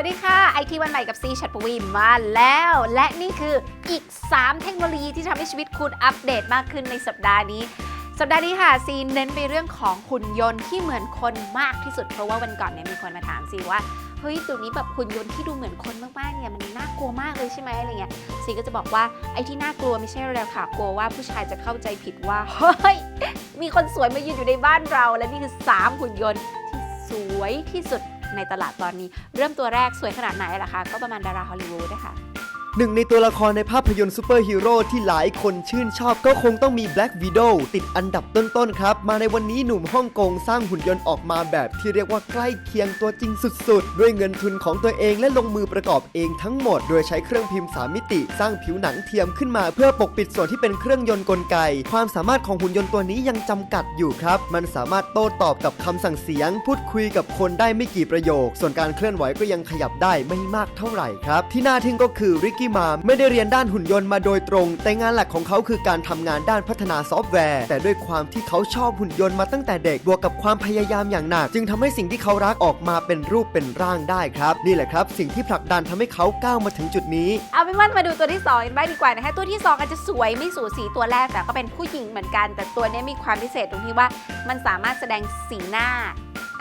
วัสดีค่ะไอทีวันใหม่กับซีชัดปวีมาแล้ว และนี่คืออีก 3 เทคโนโลยีที่ทำให้ชีวิตคุณอัปเดตมากขึ้นในสัปดาห์นี้ สัปดาห์นี้ค่ะซีเน้นไปเรื่องของหุ่นยนต์ที่เหมือนคนมากที่สุด เพราะว่าวันก่อนเนี่ยมีคนมาถามซีว่าเฮ้ยตัวนี้แบบหุ่นยนต์ที่ดูเหมือนคนมากๆเนี่ยมันน่ากลัวมากเลยใช่ไหมอะไรเงี้ยซีก็จะบอกว่าไอ้ที่น่ากลัวไม่ใช่อะไรค่ะกลัวว่าผู้ชายจะเข้าใจผิดว่าเฮ้ยมีคนสวยมายืนอยู่ในบ้านเรา และนี่คือ 3 หุ่นยนต์ที่สวยที่สุด ในตลาดตอนนี้ เริ่มตัวแรกสวยขนาดไหนล่ะคะ ก็ประมาณดาราฮอลลีวูดนะคะ หนึ่งในตัวละครในภาพยนตร์ซูเปอร์ฮีโร่ที่หลายคนชื่นชอบก็คงต้องมี Black Widow ติดอันดับต้นๆครับ มาในวันนี้หนุ่มฮ่องกงสร้างหุ่นยนต์ออกมาแบบที่เรียกว่าใกล้เคียงตัวจริงสุดๆ ด้วยเงินทุนของตัวเองและลงมือประกอบเองทั้งหมด โดยใช้เครื่องพิมพ์ 3 มิติ สร้างผิวหนังเทียมขึ้นมา เพื่อปกปิดส่วนที่เป็นเครื่องยนต์กลไก ความสามารถของหุ่นยนต์ตัวนี้ยังจำกัดอยู่ครับ มันสามารถโต้ตอบกับคำสั่งเสียง พูดคุยกับคนได้ไม่กี่ประโยค ส่วนการเคลื่อนไหวก็ยังขยับได้ไม่มากเท่าไหร่ครับ ที่น่าทึ่งก็คือริกกี้มา ไม่ได้เรียนด้านหุ่นยนต์มาโดยตรง แต่งานหลักของเขาคือการทำงานด้านพัฒนาซอฟต์แวร์ แต่ด้วยความที่เขาชอบหุ่นยนต์มาตั้งแต่เด็กบวกกับความพยายามอย่างหนัก จึงทำให้สิ่งที่เขารักออกมาเป็นรูปเป็นร่างได้ครับ นี่แหละครับ สิ่งที่ผลักดันทำให้เขาก้าวมาถึงจุดนี้ เอาเป็นว่ามาดูตัวที่2กันบ้างดีกว่านะคะตัวที่ 2 อาจจะสวยไม่สูสีตัวแรกแต่ก็เป็นผู้หญิงเหมือนกัน แต่ตัวนี้มีความพิเศษตรงที่ว่ามันสามารถแสดงสีหน้า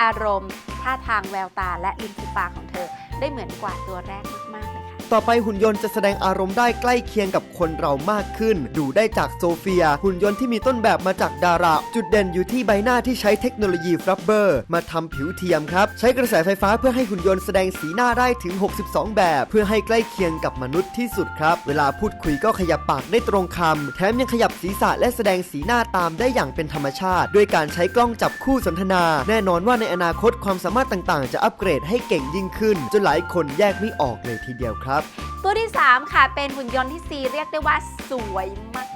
อารมณ์ท่าทางแววตาและริมฝีปากของเธอได้เหมือนกว่าตัวแรกมากๆเลย ต่อไปหุ่นยนต์จะแสดงอารมณ์ได้ใกล้เคียงกับคนเรามากขึ้น ดูได้จากโซเฟีย หุ่นยนต์ที่มีต้นแบบมาจากดารา จุดเด่นอยู่ที่ใบหน้าที่ใช้เทคโนโลยีฟลับเบอร์ มาทำผิวเทียมครับ ใช้กระแสไฟฟ้าเพื่อให้หุ่นยนต์แสดงสีหน้าได้ถึง 62 แบบ เพื่อให้ใกล้เคียงกับมนุษย์ที่สุดครับ เวลาพูดคุยก็ขยับปากได้ตรงคำแถมยังขยับศีรษะและแสดงสีหน้าตามได้อย่างเป็นธรรมชาติ ด้วยการใช้กล้องจับคู่สนทนา แน่นอนว่าในอนาคตความสามารถต่างๆ จะอัปเกรดให้เก่งยิ่งขึ้นจนหลายคนแยกไม่ออกเลยทีเดียวครับตัวที่ 3 ค่ะ เป็นหุ่นยนต์ที่ซีเรียกได้ว่าสวยมาก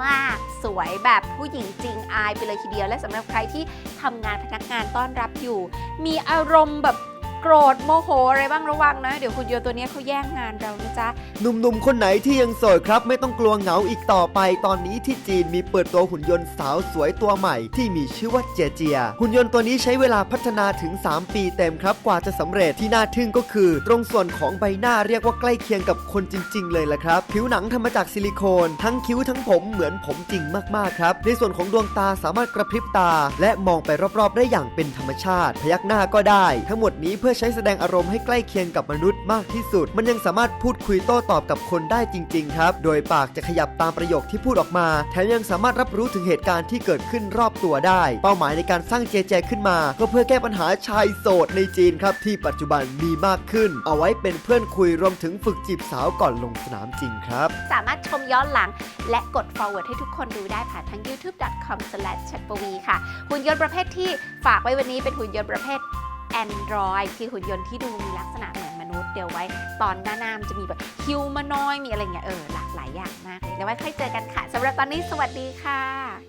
มากๆสวยแบบผู้หญิงจริงอายไปเลยทีเดียว และสำหรับใครที่ทำงานพนักงานต้อนรับอยู่ มีอารมณ์แบบ โกรธโมโหอะไรบ้างระวังนะ เดี๋ยวหุ่นยตัวนี้เขาแย่งงานเรานะจ๊ะ หนุ่มๆ คนไหนที่ยังโสดครับ ไม่ต้องกลัวเหงาอีกต่อไป ตอนนี้ที่จีนมีเปิดตัวหุ่นยนต์สาวสวยตัวใหม่ ที่มีชื่อว่าเจยเจีย หุ่นยนต์ตัวนี้ใช้เวลาพัฒนาถึง 3 ปีเต็มครับกว่าจะสำเร็จที่น่าทึ่งก็คือ ตรงส่วนของใบหน้าเรียกว่าใกล้เคียงกับคนจริง ๆ เลยละครับ ผิวหนังทำมาจากซิลิโคน ทั้งคิ้วทั้งผมเหมือนผมจริงมากๆครับในส่วนของดวงตาสามารถกระพริบตา และมองไปรอบๆ ได้อย่างเป็นธรรมชาติ พยักหน้าก็ได้ ทั้งหมดนี้เพื่อใช้แสดงอารมณ์ให้ใกล้เคียงกับมนุษย์มากที่สุด มันยังสามารถพูดคุยโต้ตอบกับคนได้จริง ๆ ครับ โดยปากจะขยับตามประโยคที่พูดออกมา แถมยังสามารถรับรู้ถึงเหตุการณ์ที่เกิดขึ้นรอบตัวได้ เป้าหมายในการสร้างเจเจขึ้นมา ก็เพื่อแก้ปัญหาชายโสดในจีนครับที่ปัจจุบันมีมากขึ้น เอาไว้เป็นเพื่อนคุยรวมถึงฝึกจีบสาวก่อนลงสนามจริงครับ สามารถชมย้อนหลัง และกด forward ให้ทุกคนดูได้ผ่านทาง youtube.com/chatpv ค่ะหุ่นยนต์ประเภทที่ฝากไว้วันนี้เป็นหุ่นยนต์ประเภท Android คือหุ่นยนต์ที่ดูมีลักษณะเหมือนมนุษย์เดี๋ยวไว้ ตอนหน้าหน้ามันจะมีแบบฮิวมานอยมีอะไรเงี้ยเออหลากหลายอย่างมากเลยเดี๋ยวไว้ค่อยเจอกันค่ะสำหรับตอนนี้สวัสดีค่ะ